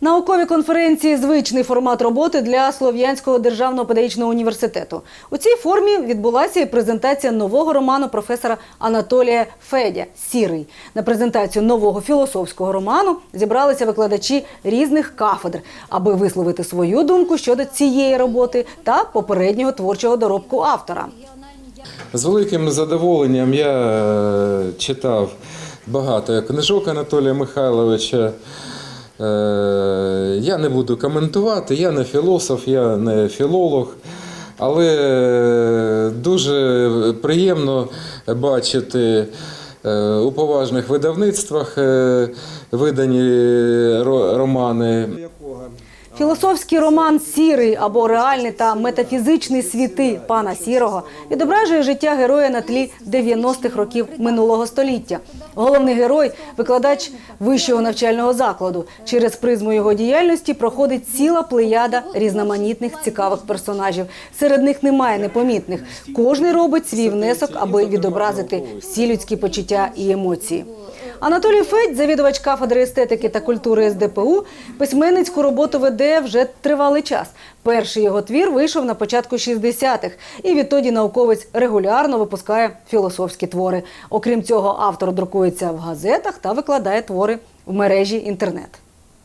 Наукові конференції звичний формат роботи для Слов'янського державного педагогічного університету. У цій формі відбулася і презентація нового роману професора Анатолія Федя Сірий. На презентацію нового філософського роману зібралися викладачі різних кафедр, аби висловити свою думку щодо цієї роботи та попереднього творчого доробку автора. З великим задоволенням я е, читав багато книжок Анатолія Михайловича. Е, Я не буду коментувати, я не філософ, я не філолог, але е, дуже приємно бачити е, у поважних видавництвах видані романи. Філософський роман Сірий або реальний та метафізичний світи пана Сірого відображує життя героя на тлі 90-х років минулого століття. Головний герой, викладач вищого навчального закладу. Через призму його діяльності проходить ціла плеяда різноманітних цікавих персонажів. Серед них немає непомітних. Кожний робить свій внесок, аби відобразити всі людські почуття і емоції. Анатолій Федь, завідувач кафедри естетики та культури СДПУ, письменницьку роботу веде вже тривалий час. Перший його твір вийшов на початку 60-х, і відтоді науковець регулярно випускає філософські твори. Окрім цього, автор друкується в газетах та викладає твори в мережі інтернет.